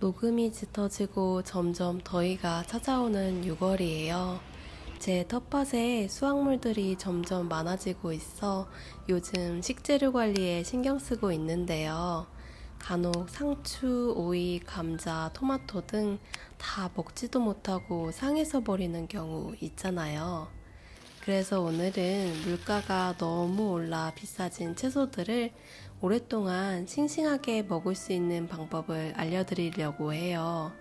녹음이 짙어지고 점점 더위가 찾아오는 6월이에요. 제 텃밭에 수확물들이 점점 많아지고 있어 요즘 식재료 관리에 신경 쓰고 있는데요. 간혹 상추, 오이, 감자, 토마토 등 다 먹지도 못하고 상해서 버리는 경우 있잖아요. 그래서 오늘은 물가가 너무 올라 비싸진 채소들을 오랫동안 싱싱하게 먹을 수 있는 방법을 알려드리려고 해요.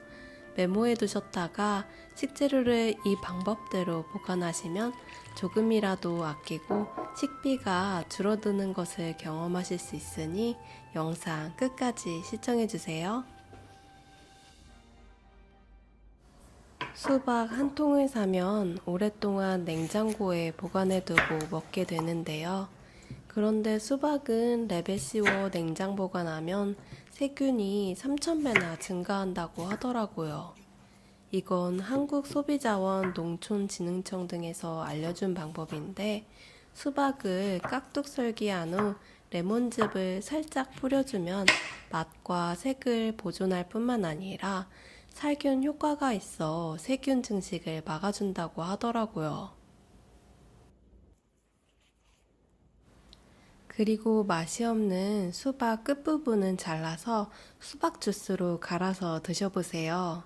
메모해 두셨다가 식재료를 이 방법대로 보관하시면 조금이라도 아끼고 식비가 줄어드는 것을 경험하실 수 있으니 영상 끝까지 시청해 주세요. 수박 한 통을 사면 오랫동안 냉장고에 보관해 두고 먹게 되는데요. 그런데 수박은 씌워 냉장 보관하면 세균이 3,000배나 증가한다고 하더라고요. 이건 한국소비자원 농촌진흥청 등에서 알려준 방법인데 수박을 깍둑 썰기한 후 레몬즙을 살짝 뿌려주면 맛과 색을 보존할 뿐만 아니라 살균 효과가 있어 세균 증식을 막아준다고 하더라고요. 그리고 맛이 없는 수박 끝부분은 잘라서 수박 주스로 갈아서 드셔보세요.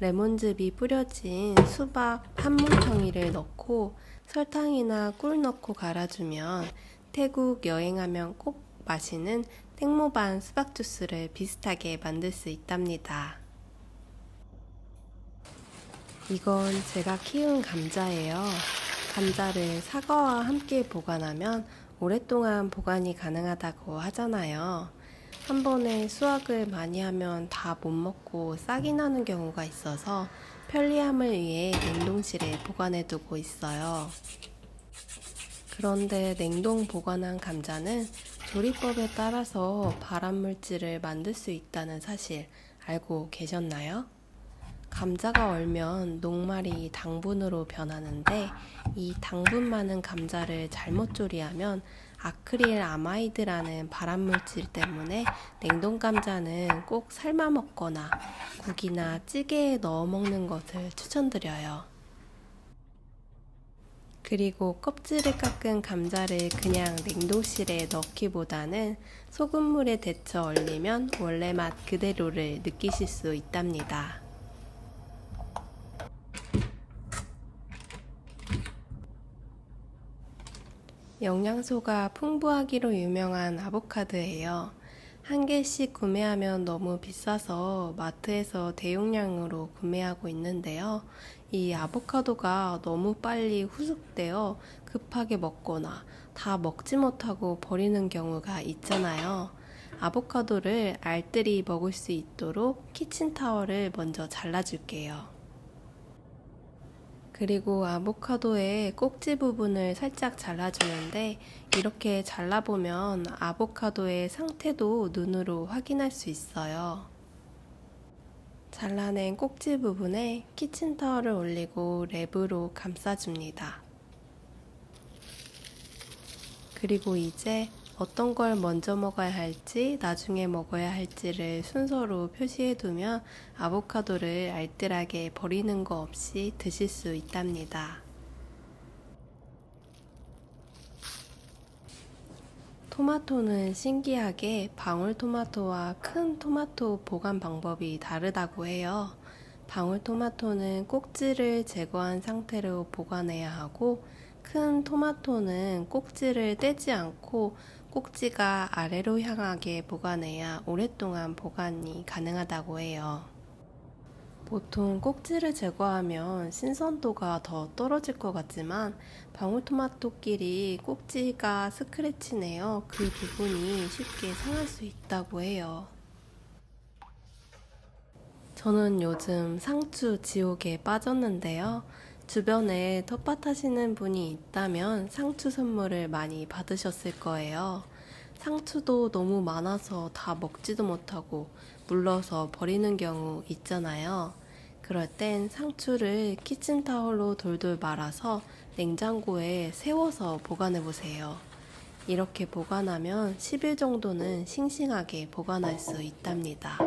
레몬즙이 뿌려진 수박 한 뭉텅이를 넣고 설탕이나 꿀 넣고 갈아주면 태국 여행하면 꼭 마시는 땡모반 수박 주스를 비슷하게 만들 수 있답니다. 이건 제가 키운 감자예요. 감자를 사과와 함께 보관하면 오랫동안 보관이 가능하다고 하잖아요. 한 번에 수확을 많이 하면 다 못 먹고 싹이 나는 경우가 있어서 편리함을 위해 냉동실에 보관해 두고 있어요. 그런데 냉동 보관한 감자는 조리법에 따라서 발암물질을 만들 수 있다는 사실 알고 계셨나요? 감자가 얼면 녹말이 당분으로 변하는데 이 당분 많은 감자를 잘못 조리하면 아크릴 아마이드라는 발암물질 때문에 냉동 감자는 꼭 삶아 먹거나 국이나 찌개에 넣어 먹는 것을 추천드려요. 그리고 껍질을 깎은 감자를 그냥 냉동실에 넣기보다는 소금물에 데쳐 얼리면 원래 맛 그대로를 느끼실 수 있답니다. 영양소가 풍부하기로 유명한 아보카도예요. 한 개씩 구매하면 너무 비싸서 마트에서 대용량으로 구매하고 있는데요. 이 아보카도가 너무 빨리 후숙되어 급하게 먹거나 다 먹지 못하고 버리는 경우가 있잖아요. 아보카도를 알뜰히 먹을 수 있도록 키친타월을 먼저 잘라줄게요. 그리고 아보카도의 꼭지 부분을 살짝 잘라주는데 이렇게 잘라보면 아보카도의 상태도 눈으로 확인할 수 있어요. 잘라낸 꼭지 부분에 키친타월을 올리고 랩으로 감싸줍니다. 그리고 이제 어떤 걸 먼저 먹어야 할지 나중에 먹어야 할지를 순서로 표시해 두면 아보카도를 알뜰하게 버리는 거 없이 드실 수 있답니다. 토마토는 신기하게 방울토마토와 큰 토마토 보관 방법이 다르다고 해요. 방울토마토는 꼭지를 제거한 상태로 보관해야 하고 큰 토마토는 꼭지를 떼지 않고 꼭지가 아래로 향하게 보관해야 오랫동안 보관이 가능하다고 해요. 보통 꼭지를 제거하면 신선도가 더 떨어질 것 같지만 방울토마토끼리 꼭지가 스크래치 내어 그 부분이 쉽게 상할 수 있다고 해요. 저는 요즘 상추 지옥에 빠졌는데요. 주변에 텃밭 하시는 분이 있다면 상추 선물을 많이 받으셨을 거예요. 상추도 너무 많아서 다 먹지도 못하고 물러서 버리는 경우 있잖아요. 그럴 땐 상추를 키친타올로 돌돌 말아서 냉장고에 세워서 보관해 보세요. 이렇게 보관하면 10일 정도는 싱싱하게 보관할 수 있답니다.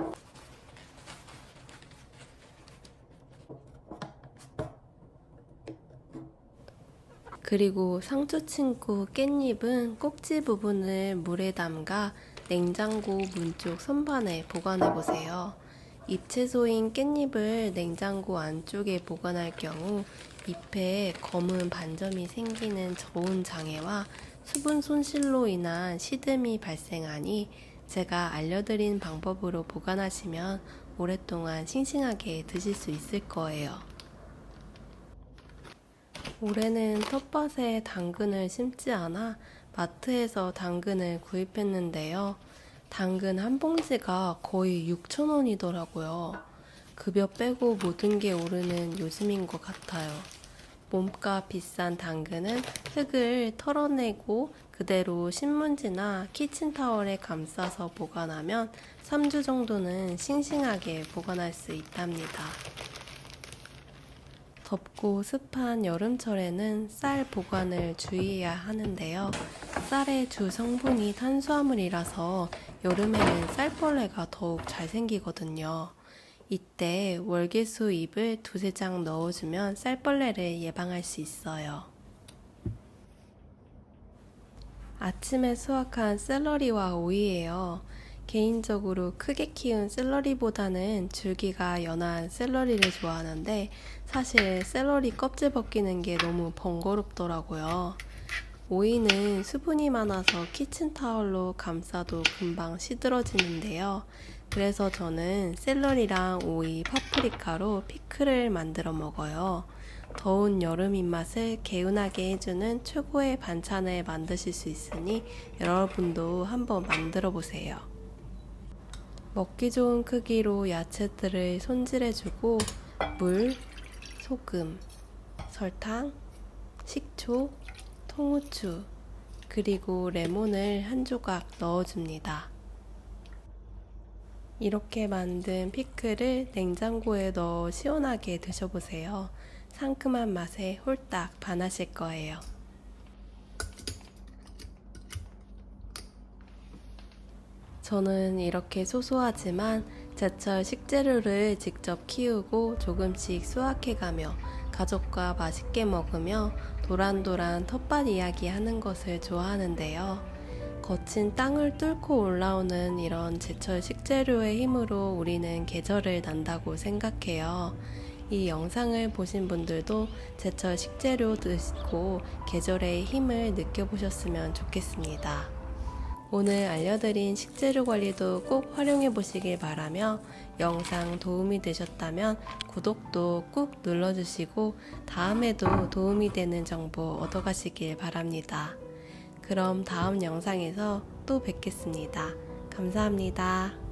그리고 상추 친구 깻잎은 꼭지 부분을 물에 담가 냉장고 문 쪽 선반에 보관해 보세요. 잎채소인 깻잎을 냉장고 안쪽에 보관할 경우 잎에 검은 반점이 생기는 저온 장애와 수분 손실로 인한 시듬이 발생하니 제가 알려드린 방법으로 보관하시면 오랫동안 싱싱하게 드실 수 있을 거예요. 올해는 텃밭에 당근을 심지 않아 마트에서 당근을 구입했는데요. 당근 한 봉지가 거의 6,000원이더라고요. 급여 빼고 모든 게 오르는 요즘인 것 같아요. 몸값 비싼 당근은 흙을 털어내고 그대로 신문지나 키친타월에 감싸서 보관하면 3주 정도는 싱싱하게 보관할 수 있답니다. 덥고 습한 여름철에는 쌀 보관을 주의해야 하는데요. 쌀의 주 성분이 탄수화물이라서 여름에는 쌀벌레가 더욱 잘 생기거든요. 이때 월계수 잎을 두세 장 넣어주면 쌀벌레를 예방할 수 있어요. 아침에 수확한 샐러리와 오이예요. 개인적으로 크게 키운 샐러리보다는 줄기가 연한 샐러리를 좋아하는데 사실 샐러리 껍질 벗기는 게 너무 번거롭더라고요. 오이는 수분이 많아서 키친타월로 감싸도 금방 시들어지는데요. 그래서 저는 샐러리랑 오이, 파프리카로 피클을 만들어 먹어요. 더운 여름 입맛을 개운하게 해주는 최고의 반찬을 만드실 수 있으니 여러분도 한번 만들어 보세요. 먹기 좋은 크기로 야채들을 손질해주고 물, 소금, 설탕, 식초, 통후추, 그리고 레몬을 한 조각 넣어줍니다. 이렇게 만든 피클을 냉장고에 넣어 시원하게 드셔보세요. 상큼한 맛에 홀딱 반하실 거예요. 저는 이렇게 소소하지만 제철 식재료를 직접 키우고 조금씩 수확해가며 가족과 맛있게 먹으며 도란도란 텃밭 이야기 하는 것을 좋아하는데요. 거친 땅을 뚫고 올라오는 이런 제철 식재료의 힘으로 우리는 계절을 난다고 생각해요. 이 영상을 보신 분들도 제철 식재료 드시고 계절의 힘을 느껴보셨으면 좋겠습니다. 오늘 알려드린 식재료 관리도 꼭 활용해 보시길 바라며 영상 도움이 되셨다면 구독도 꾹 눌러주시고 다음에도 도움이 되는 정보 얻어가시길 바랍니다. 그럼 다음 영상에서 또 뵙겠습니다. 감사합니다.